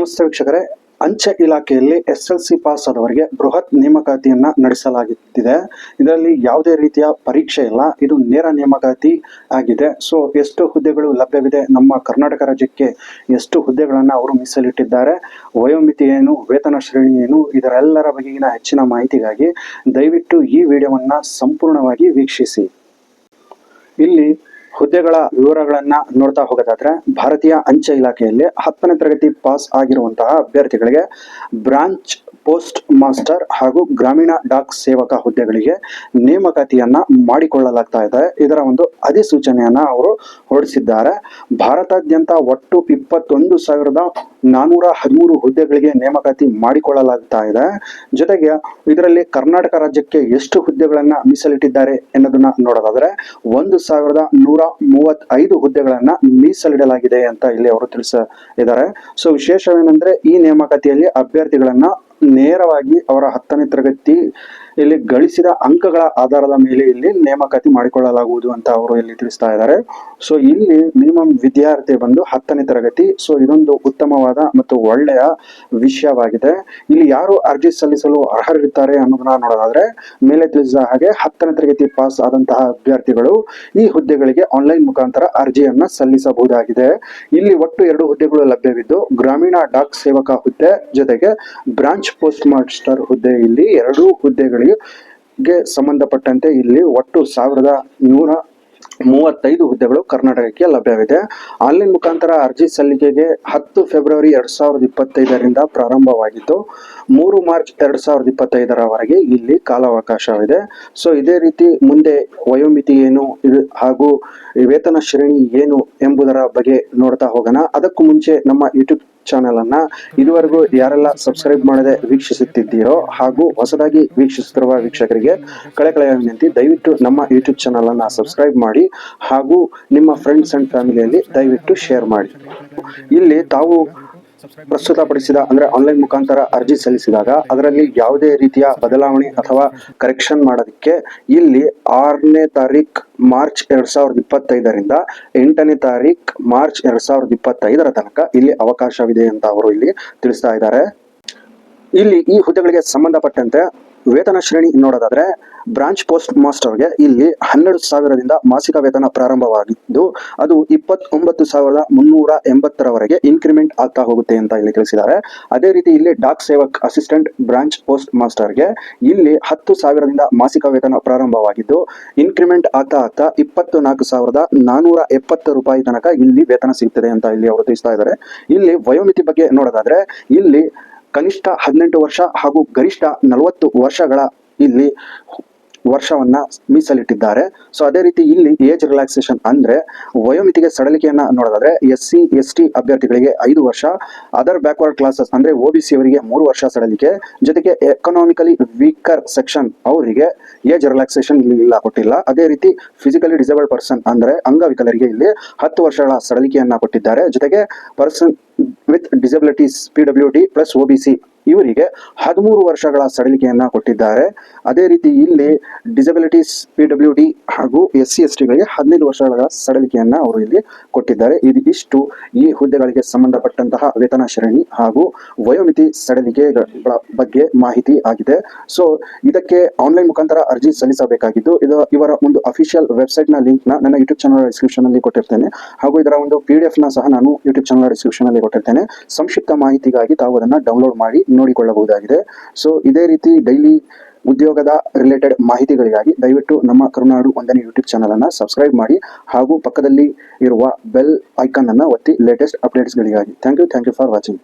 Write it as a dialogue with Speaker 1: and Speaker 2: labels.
Speaker 1: ನಮಸ್ತೆ ವೀಕ್ಷಕರೇ. ಅಂಚೆ ಇಲಾಖೆಯಲ್ಲಿ ಎಸ್ ಎಲ್ ಸಿ ಪಾಸ್ ಆದವರಿಗೆ ಬೃಹತ್ ನೇಮಕಾತಿಯನ್ನ ನಡೆಸಲಾಗುತ್ತಿದೆ. ಇದರಲ್ಲಿ ಯಾವುದೇ ರೀತಿಯ ಪರೀಕ್ಷೆ ಇಲ್ಲ. ಇದು ನೇರ ನೇಮಕಾತಿ ಆಗಿದೆ. ಸೊ ಎಷ್ಟು ಹುದ್ದೆಗಳು ಲಭ್ಯವಿದೆ? ನಮ್ಮ ಕರ್ನಾಟಕ ರಾಜ್ಯಕ್ಕೆ ಎಷ್ಟು ಹುದ್ದೆಗಳನ್ನು ಅವರು ಮೀಸಲಿಟ್ಟಿದ್ದಾರೆ? ವಯೋಮಿತಿ ಏನು? ವೇತನ ಶ್ರೇಣಿ ಏನು? ಇದರೆಲ್ಲರ ಬಗೆಗಿನ ಹೆಚ್ಚಿನ ಮಾಹಿತಿಗಾಗಿ ದಯವಿಟ್ಟು ಈ ವಿಡಿಯೋವನ್ನ ಸಂಪೂರ್ಣವಾಗಿ ವೀಕ್ಷಿಸಿ. ಇಲ್ಲಿ ಹುದ್ದೆಗಳ ವಿವರಗಳನ್ನ ನೋಡ್ತಾ ಹೋಗೋದಾದ್ರೆ ಭಾರತೀಯ ಅಂಚೆ ಇಲಾಖೆಯಲ್ಲಿ ಹತ್ತನೇ ತರಗತಿ ಪಾಸ್ ಆಗಿರುವಂತಹ ಅಭ್ಯರ್ಥಿಗಳಿಗೆ ಬ್ರಾಂಚ್ ಪೋಸ್ಟ್ ಮಾಸ್ಟರ್ ಹಾಗೂ ಗ್ರಾಮೀಣ ಡಾಕ್ ಸೇವಕ ಹುದ್ದೆಗಳಿಗೆ ನೇಮಕಾತಿಯನ್ನ ಮಾಡಿಕೊಳ್ಳಲಾಗ್ತಾ ಇದೆ. ಇದರ ಒಂದು ಅಧಿಸೂಚನೆಯನ್ನ ಅವರು ಹೊರಡಿಸಿದ್ದಾರೆ. ಭಾರತಾದ್ಯಂತ ಒಟ್ಟು ಇಪ್ಪತ್ತೊಂದು ಸಾವಿರದ ನಾನೂರ ಹದಿಮೂರು ಹುದ್ದೆಗಳಿಗೆ ನೇಮಕಾತಿ ಮಾಡಿಕೊಳ್ಳಲಾಗ್ತಾ ಇದೆ. ಜೊತೆಗೆ ಇದರಲ್ಲಿ ಕರ್ನಾಟಕ ರಾಜ್ಯಕ್ಕೆ ಎಷ್ಟು ಹುದ್ದೆಗಳನ್ನ ಮೀಸಲಿಟ್ಟಿದ್ದಾರೆ ಎನ್ನುವುದನ್ನ ನೋಡೋದಾದ್ರೆ ಒಂದು ಸಾವಿರದ ನೂರ ಮೂವತ್ತೈದು ಹುದ್ದೆಗಳನ್ನ ಮೀಸಲಿಡಲಾಗಿದೆ ಅಂತ ಇಲ್ಲಿ ಅವರು ತಿಳಿಸ ಇದ್ದಾರೆ ಸೊ ವಿಶೇಷವೇನೆಂದ್ರೆ ಈ ನೇಮಕಾತಿಯಲ್ಲಿ ಅಭ್ಯರ್ಥಿಗಳನ್ನ ನೇರವಾಗಿ ಅವರ ಹತ್ತನೇ ತರಗತಿ ಇಲ್ಲಿ ಗಳಿಸಿದ ಅಂಕಗಳ ಆಧಾರದ ಮೇಲೆ ಇಲ್ಲಿ ನೇಮಕಾತಿ ಮಾಡಿಕೊಳ್ಳಲಾಗುವುದು ಅಂತ ಅವರು ಇಲ್ಲಿ ತಿಳಿಸ್ತಾ ಇದ್ದಾರೆ. ಸೊ ಇಲ್ಲಿ ಮಿನಿಮಮ್ ವಿದ್ಯಾರ್ಥಿ ಬಂದು ಹತ್ತನೇ ತರಗತಿ. ಸೊ ಇದೊಂದು ಉತ್ತಮವಾದ ಮತ್ತು ಒಳ್ಳೆಯ ವಿಷಯವಾಗಿದೆ. ಇಲ್ಲಿ ಯಾರು ಅರ್ಜಿ ಸಲ್ಲಿಸಲು ಅರ್ಹರಿರುತ್ತಾರೆ ಅನ್ನೋದನ್ನ ನೋಡೋದಾದ್ರೆ, ಮೇಲೆ ತಿಳಿಸಿದ ಹಾಗೆ ಹತ್ತನೇ ತರಗತಿ ಪಾಸ್ ಆದಂತಹ ಅಭ್ಯರ್ಥಿಗಳು ಈ ಹುದ್ದೆಗಳಿಗೆ ಆನ್ಲೈನ್ ಮುಖಾಂತರ ಅರ್ಜಿಯನ್ನ ಸಲ್ಲಿಸಬಹುದಾಗಿದೆ. ಇಲ್ಲಿ ಒಟ್ಟು ಎರಡು ಹುದ್ದೆಗಳು ಲಭ್ಯವಿದ್ದು, ಗ್ರಾಮೀಣ ಡಾಕ್ ಸೇವಕ ಹುದ್ದೆ ಜೊತೆಗೆ ಬ್ರಾಂಚ್ ಪೋಸ್ಟ್ ಮಾಸ್ಟರ್ ಹುದ್ದೆ. ಇಲ್ಲಿ ಎರಡು ಹುದ್ದೆಗಳಿಗೆ ಗೆ ಸಂಬಂಧಪಟ್ಟಂತೆ ಇಲ್ಲಿ ಒಟ್ಟು ಸಾವಿರದ ನೂರ ಮೂವತ್ತೈದು ಹುದ್ದೆಗಳು ಕರ್ನಾಟಕಕ್ಕೆ ಲಭ್ಯವಿದೆ. ಆನ್ಲೈನ್ ಮುಖಾಂತರ ಅರ್ಜಿ ಸಲ್ಲಿಕೆಗೆ ಹತ್ತು ಫೆಬ್ರವರಿ ಎರಡ್ ಸಾವಿರದ ಇಪ್ಪತ್ತೈದರಿಂದ ಪ್ರಾರಂಭವಾಗಿದ್ದು, ಮೂರು ಮಾರ್ಚ್ ಎರಡ್ ಸಾವಿರದ ಇಪ್ಪತ್ತೈದರವರೆಗೆ ಇಲ್ಲಿ ಕಾಲಾವಕಾಶವಿದೆ. ಸೊ ಇದೇ ರೀತಿ ಮುಂದೆ ವಯೋಮಿತಿ ಏನು ಹಾಗೂ ವೇತನ ಶ್ರೇಣಿ ಏನು ಎಂಬುದರ ಬಗ್ಗೆ ನೋಡ್ತಾ ಹೋಗೋಣ. ಅದಕ್ಕೂ ಮುಂಚೆ ನಮ್ಮ ಯೂಟ್ಯೂಬ್ ಚಾನೆಲ್ ಅನ್ನ ಇದುವರೆಗೂ ಯಾರೆಲ್ಲ ಸಬ್ಸ್ಕ್ರೈಬ್ ಮಾಡದೆ ವೀಕ್ಷಿಸುತ್ತಿದ್ದೀರೋ ಹಾಗೂ ಹೊಸದಾಗಿ ವೀಕ್ಷಿಸುತ್ತಿರುವ ವೀಕ್ಷಕರಿಗೆ ಕಳೆ ಕಳೆಯ ವಿನಂತಿ, ದಯವಿಟ್ಟು ನಮ್ಮ ಯೂಟ್ಯೂಬ್ ಚಾನೆಲ್ ಅನ್ನ ಸಬ್ಸ್ಕ್ರೈಬ್ ಮಾಡಿ ಹಾಗೂ ನಿಮ್ಮ ಫ್ರೆಂಡ್ಸ್ ಅಂಡ್ ಫ್ಯಾಮಿಲಿಯಲ್ಲಿ ದಯವಿಟ್ಟು ಶೇರ್ ಮಾಡಿ. ಇಲ್ಲಿ ತಾವು ಪ್ರಸ್ತುತಪಡಿಸಿದ ಅಂದ್ರೆ ಆನ್ಲೈನ್ ಮುಖಾಂತರ ಅರ್ಜಿ ಸಲ್ಲಿಸಿದಾಗ ಅದರಲ್ಲಿ ಯಾವುದೇ ರೀತಿಯ ಬದಲಾವಣೆ ಅಥವಾ ಕರೆಕ್ಷನ್ ಮಾಡೋದಕ್ಕೆ ಇಲ್ಲಿ ಆರನೇ ತಾರೀಕ್ ಮಾರ್ಚ್ ಎರಡ್ ಸಾವಿರದ ಇಪ್ಪತ್ತೈದರಿಂದ ಎಂಟನೇ ತಾರೀಕ್ ಮಾರ್ಚ್ ಎರಡ್ ಸಾವಿರದ ಇಪ್ಪತ್ತೈದರ ತನಕ ಇಲ್ಲಿ ಅವಕಾಶವಿದೆ ಅಂತ ಅವರು ಇಲ್ಲಿ ತಿಳಿಸ್ತಾ ಇದ್ದಾರೆ. ಇಲ್ಲಿ ಈ ಹುದ್ದೆಗಳಿಗೆ ಸಂಬಂಧಪಟ್ಟಂತೆ ವೇತನ ಶ್ರೇಣಿ ನೋಡೋದಾದ್ರೆ ಬ್ರಾಂಚ್ ಪೋಸ್ಟ್ ಮಾಸ್ಟರ್ಗೆ ಇಲ್ಲಿ ಹನ್ನೆರಡು ಸಾವಿರದಿಂದ ಮಾಸಿಕ ವೇತನ ಪ್ರಾರಂಭವಾಗಿದ್ದು, ಅದು ಇಪ್ಪತ್ತೊಂಬತ್ತು ಸಾವಿರದ ಮುನ್ನೂರ ಎಂಬತ್ತರವರೆಗೆ ಇನ್ಕ್ರಿಮೆಂಟ್ ಆಗ್ತಾ ಹೋಗುತ್ತೆ ಅಂತ ಇಲ್ಲಿ ತಿಳಿಸಿದ್ದಾರೆ. ಅದೇ ರೀತಿ ಇಲ್ಲಿ Dak Sevak assistant branch post ಮಾಸ್ಟರ್ಗೆ ಇಲ್ಲಿ ಹತ್ತು ಸಾವಿರದಿಂದ ಮಾಸಿಕ ವೇತನ ಪ್ರಾರಂಭವಾಗಿದ್ದು, ಇನ್ಕ್ರಿಮೆಂಟ್ ಆಗ್ತಾ ಆಗ್ತಾ ಇಪ್ಪತ್ತು ನಾಲ್ಕು ಸಾವಿರದ ನಾನೂರ ಎಪ್ಪತ್ತು ರೂಪಾಯಿ ತನಕ ಇಲ್ಲಿ ವೇತನ ಸಿಗ್ತದೆ ಅಂತ ಇಲ್ಲಿ ಅವರು ತಿಳಿಸ್ತಾ ಇದ್ದಾರೆ. ಇಲ್ಲಿ ವಯೋಮಿತಿ ಬಗ್ಗೆ ನೋಡೋದಾದ್ರೆ ಇಲ್ಲಿ ಕನಿಷ್ಠ ಹದಿನೆಂಟು ವರ್ಷ ಹಾಗೂ ಗರಿಷ್ಠ ನಲವತ್ತು ವರ್ಷಗಳ ಇಲ್ಲಿ ವರ್ಷವನ್ನ ಮೀಸಲಿಟ್ಟಿದ್ದಾರೆ. ಸೊ ಅದೇ ರೀತಿ ಇಲ್ಲಿ ಏಜ್ ರಿಲ್ಯಾಕ್ಸೇಷನ್ ಅಂದ್ರೆ ವಯೋಮಿತಿಗೆ ಸಡಲಿಕೆಯನ್ನ ನೋಡೋದಾದ್ರೆ ಎಸ್ ಸಿ ಎಸ್ ಟಿ ಅಭ್ಯರ್ಥಿಗಳಿಗೆ ಐದು ವರ್ಷ ಅದರ್ ಬ್ಯಾಕ್ವರ್ಡ್ ಕ್ಲಾಸಸ್ ಅಂದ್ರೆ ಒ ಬಿ ಸಿ ಅವರಿಗೆ ಮೂರು ವರ್ಷ ಸಡಲಿಕೆ, ಜೊತೆಗೆ ಎಕನಾಮಿಕಲಿ ವೀಕರ್ ಸೆಕ್ಷನ್ ಅವರಿಗೆ ಏಜ್ ರಿಲ್ಯಾಕ್ಸೇಷನ್ ಇಲ್ಲಿ ಇಲ್ಲ ಕೊಟ್ಟಿಲ್ಲ. ಅದೇ ರೀತಿ ಫಿಸಿಕಲಿ ಡಿಸೇಬಲ್ಡ್ ಪರ್ಸನ್ ಅಂದ್ರೆ ಅಂಗವಿಕಲರಿಗೆ ಇಲ್ಲಿ ಹತ್ತು ವರ್ಷಗಳ ಸಡಲಿಕೆಯನ್ನ ಕೊಟ್ಟಿದ್ದಾರೆ. ಜೊತೆಗೆ person with disabilities P W D plus O B C ಇವರಿಗೆ ಹದಿಮೂರು ವರ್ಷಗಳ ಸಡಿಲಿಕೆಯನ್ನು ಕೊಟ್ಟಿದ್ದಾರೆ. ಅದೇ ರೀತಿ ಇಲ್ಲಿ ಡಿಸಬಿಲಿಟೀಸ್ ಪಿ ಡಬ್ಲ್ಯೂ ಡಿ ಹಾಗೂ ಎಸ್ ಸಿ ಎಸ್ ಟಿಗಳಿಗೆ ಹದಿನೈದು ವರ್ಷಗಳ ಸಡಿಲಿಕೆಯನ್ನು ಅವರು ಇಲ್ಲಿ ಕೊಟ್ಟಿದ್ದಾರೆ. ಇದು ಇಷ್ಟು. ಈ ಹುದ್ದೆಗಳಿಗೆ ಸಂಬಂಧಪಟ್ಟಂತಹ ವೇತನ ಶ್ರೇಣಿ ಹಾಗೂ ವಯೋಮಿತಿ ಸಡಲಿಕೆಗಳ ಬಗ್ಗೆ ಮಾಹಿತಿ ಆಗಿದೆ. ಸೊ ಇದಕ್ಕೆ ಆನ್ಲೈನ್ ಮುಖಾಂತರ ಅರ್ಜಿ ಸಲ್ಲಿಸಬೇಕಾಗಿದ್ದು, ಇದು ಇವರ ಒಂದು ಅಫಿಷಿಯಲ್ ವೆಬ್ಸೈಟ್ ಲಿಂಕ್ನ ನನ್ನ ಯೂಟ್ಯೂಬ್ ಚಾನಲ್ ಡಿಸ್ಕ್ರಿಪ್ಷನ್ ಅಲ್ಲಿ ಕೊಟ್ಟಿರ್ತೇನೆ. ಹಾಗೂ ಇದರ ಒಂದು ಪಿ ಡಿ ಎಫ್ನ ಸಹ ನಾನು ಯೂಟ್ಯೂಬ್ ಚಾನಲ್ ಡಿಸ್ಕ್ರಿಪ್ಷನ್ ಅಲ್ಲಿ ಕೊಟ್ಟಿರ್ತೇನೆ. ಸಂಕ್ಷಿಪ್ತ ಮಾಹಿತಿಗಾಗಿ ತಾವು ಅದನ್ನು ಡೌನ್ಲೋಡ್ ಮಾಡಿ ನೋಡಿಕೊಳ್ಳಬಹುದಾಗಿದೆ. ಸೊ ಇದೇ ರೀತಿ ಡೈಲಿ ಉದ್ಯೋಗದ ರಿಲೇಟೆಡ್ ಮಾಹಿತಿಗಳಿಗಾಗಿ ದಯವಿಟ್ಟು ನಮ್ಮ ಕರುನಾಡು ಒಂದನೇ ಯೂಟ್ಯೂಬ್ ಚಾನಲ್ ಅನ್ನು ಸಬ್ಸ್ಕ್ರೈಬ್ ಮಾಡಿ ಹಾಗೂ ಪಕ್ಕದಲ್ಲಿ ಇರುವ ಬೆಲ್ ಐಕಾನ್ ಅನ್ನ ಒತ್ತಿ latest ಅಪ್ಡೇಟ್ಸ್ಗಳಿಗಾಗಿ thank you thank you for watching